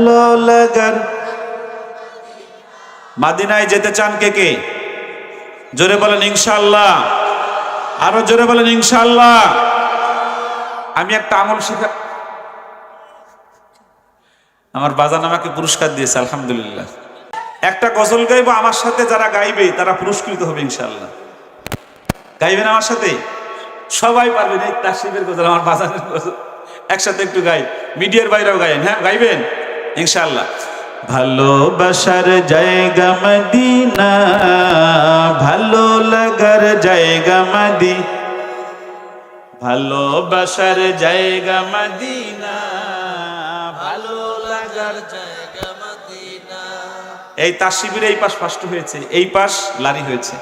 ভালো লাগার। মাদিনায় যেতে চান কে কে? জোরে বলেন ইনশাল্লাহ আরও জোরে বলেন ইনশাল্লাহ আমি একটা আমল শিখা আমার বাজান আমাকে পুরস্কার দিয়েছে, আলহামদুলিল্লাহ। একটা গজল গাইবো, আমার সাথে যারা গাইবে, তারা পুরস্কৃত হবে ইনশাল্লাহ গাইবেন আমার সাথে? সবাই পারবেন, এই তাসিবের গজল, আমার বাজানের গজল। একসাথে একটু গাই। মিডিয়ার বাইরেও গাইবেন হ্যাঁ গাইবেন? ইনশাল্লাহ ভালোবাসার জায়গা মদিনা ভালো লাগার জায়গা মাদি। ভালোবাসার জায়গা মদিনা ভালো লাগার জায়গা মদিনা। এই তার তাসিবির এই পাশ ফার্স্ট হয়েছে এই পাশ লারি হয়েছে।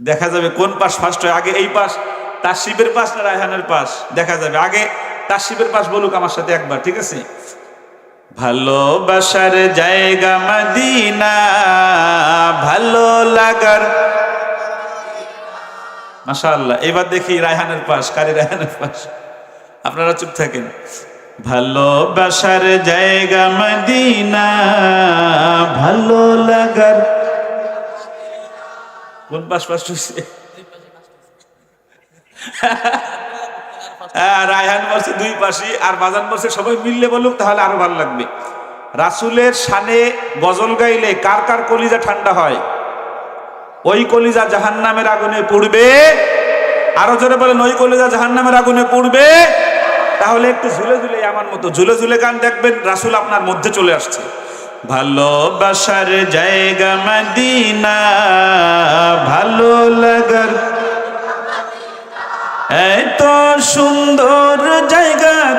দেখা যাবে কোন পাশ ফার্স্ট হয় আগে এই পাশ তার তাসিবের পাশ না রায়হানের পাশ? দেখা যাবে আগে তাসিবের পাশ বলুক আমার সাথে একবার ঠিক আছে? ভালোবাসার জায়গা মদিনা ভালো লাগার। মাশাআল্লাহ এবার দেখি রায়হানের পাশ কারি রায়হানের পাশ। আপনারা চুপ থাকেন। ভালোবাসার জায়গা মদিনা ভালো লাগার। কোন পাশ পাশ হয়েছে হ্যাঁ, রায়হান বলছে দুই পাশে, আর বাজান বলছে, সবাই মিললে বলুক, তাহলে আরও ভালো লাগবে। রাসুলের শানে গজল গাইলে কার কার কলিজা ঠান্ডা হয়? ওই কলিজা জাহান্নামের আগুনে পড়বে। আরও জোরে বলেন, ওই কলিজা জাহান্নামের আগুনে পড়বে। তাহলে একটু ঝুলে ঝুলে, আমার মতো ঝুলে ঝুলে গান দেখবেন, রাসুল আপনার মধ্যে চলে আসছে। ভালোবাসার জায়গা মদিনা, ভালো লাগার। এত সুন্দর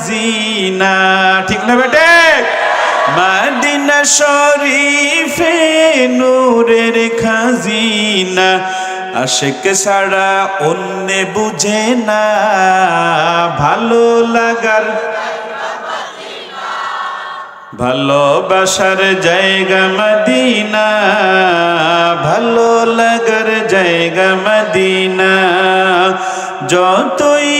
খাজিনা ঠিক না বেটে? মদিনা শরীফে নূরের খাজিনা। আশেক ছাড়া অন্য বুঝে না। ভালো লাগার ভালোবাসার জায়গা মদিনা। ভালো লাগার জায়গা মদিনা। যতই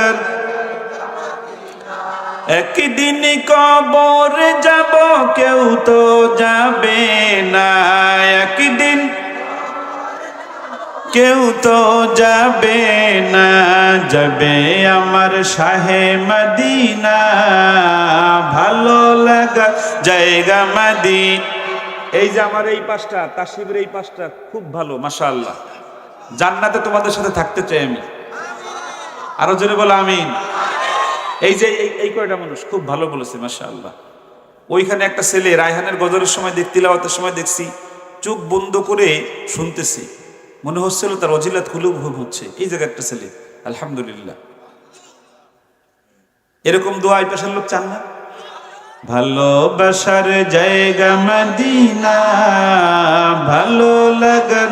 একদিন কবর যাব, কেউ তো যাবে না। একদিন কেউ তো যাবে না, যাবে আমার শাহে মদিনা। ভালো লাগা জায়গা মাদি এই যে আমার এই পাশটা, তাসিবের এই পাশটা, খুব ভালো, মাশাআল্লাহ। জান্নাতে তোমাদের সাথে থাকতে চাই আমি। আরও জোরে বলো, আমিন। এই যে এই কয়টা মানুষ? খুব ভালো বলেছে, মাশাআল্লাহ। ওইখানে একটা ছেলে, রায়হানের গজলের সময় দেখ, তিলাওয়াতের সময় দেখছি, চোখ বন্ধ করে শুনতেছি। মনে হচ্ছিল তার অজিলাত খুলুব হচ্ছে। এই জায়গায় একটা ছেলে, আলহামদুলিল্লাহ। এরকম দোয়া এই পেশার লোক চান না? ভালোবাসার জায়গা মদিনা, ভালো লাগার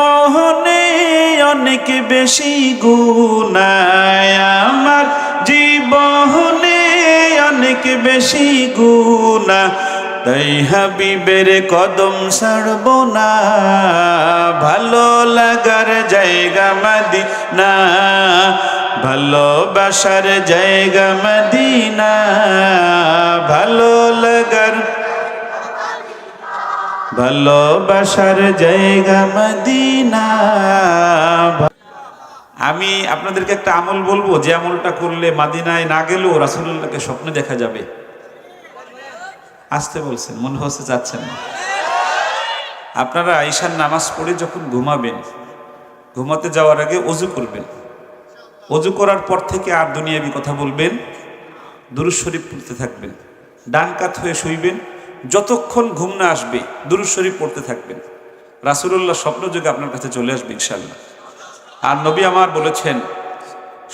জীবনে অনেক বেশি গুনায় আমার জীবনে অনেক বেশি গুণা। তাই হাবিবের কদম ছাড়ব না। ভালো লাগার জায়গা মদিনা। ভালোবাসার জায়গা মদিনা। ভালো লাগার ভালোবাসার জায়গা মদিনা। আমি আপনাদেরকে একটা আমল বলব, যে আমলটা করলে মাদিনায় না গেলেও রাসুল্লাহকে স্বপ্নে দেখা যাবে। আসতে বলছেন, মনে হচ্ছে যাচ্ছেন না। আপনারা ঈশান নামাজ পড়ে যখন ঘুমাবেন, ঘুমাতে যাওয়ার আগে অজু করবেন। অজু করার পর থেকে আর দুনিয়াবি কথা বলবেন দুরুজ শরীফ পড়তে থাকবেন। ডান কাত হয়ে শুইবেন যতক্ষণ ঘুম না আসবে দুরুজ শরীফ পড়তে থাকবেন। রাসুল্লাহ স্বপ্নযোগে আপনার কাছে চলে আসবে ইনশাল্লাহ আর নবী আমার বলেছেন,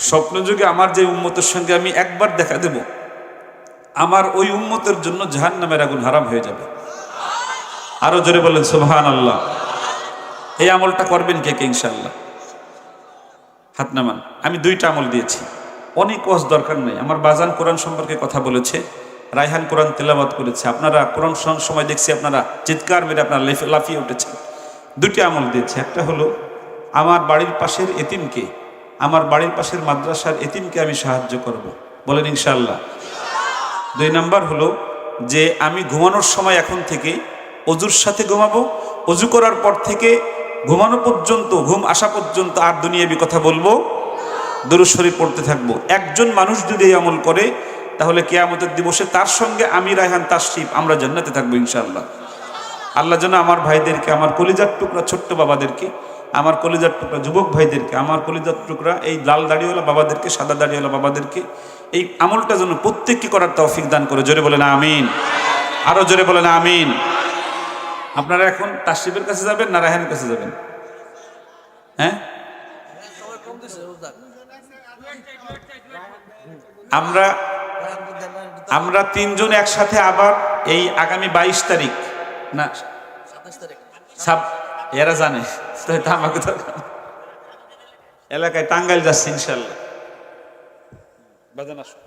স্বপ্নযুগে আমার যে উম্মতের সঙ্গে আমি একবার দেখা দেব, আমার ওই উম্মতের জন্য জাহান নামের আগুন হারাম হয়ে যাবে। আরও জোরে বলেন সুবহান আল্লাহ এই আমলটা করবেন কে কে ইনশাল্লাহ হাত নামান। আমি দুইটা আমল দিয়েছি। অনেক ওয়াজ দরকার নেই। আমার বাজান কোরআন সম্পর্কে কথা বলেছে। রায়হান কোরআন তেলাবাদ করেছে। আপনারা কোরআন শোনার সময় দেখছি আপনারা চিৎকার মেরে আপনারা লেফে- লাফিয়ে উঠেছেন। দুটি আমল দিয়েছে। একটা হলো, আমার বাড়ির পাশের এতিমকে, আমার বাড়ির পাশের মাদ্রাসার এতিমকে আমি সাহায্য করব। বলেন ইনশাল্লাহ দুই নাম্বার হলো, যে আমি ঘুমানোর সময় এখন থেকে অজুর সাথে ঘুমাবো, অজু করার পর থেকে ঘুমানো পর্যন্ত, ঘুম আসা পর্যন্ত আর দুনিয়াবি কথা বলব, দরুদ শরীফ পড়তে থাকব। একজন মানুষ যদি এই আমল করে তাহলে কেয়ামতের দিবসে তার সঙ্গে আমি রায়হান তাশরিফ আমরা জান্নাতে থাকব ইনশাআল্লাহ। আল্লাহ যেন আমার ভাইদেরকে, আমার কলিজার টুকরা ছোট্ট বাবাদেরকে, আমার কলিজার টুকরা যুবক ভাইদেরকে, আমার কলিজার টুকরা এই লাল দাড়িওয়ালা বাবাদেরকে, সাদা দাড়িওয়ালা বাবাদেরকে, এই আমলটা যেন প্রত্যেককে করার তৌফিক দান করে। জোরে বলেন আমিন। আরও জোরে বলেন আমিন। আপনারা এখন তাশরিফের কাছে যাবেন না রায়হানের কাছে যাবেন? হ্যাঁ? আমরা আমরা তিনজন একসাথে আবার এই আগামী বাইশ তারিখ। না সাতাশ এরা জানে আমাকে এলাকায় টাঙ্গাইল যাচ্ছে ইনশাল্লাহ। বাজান আসো।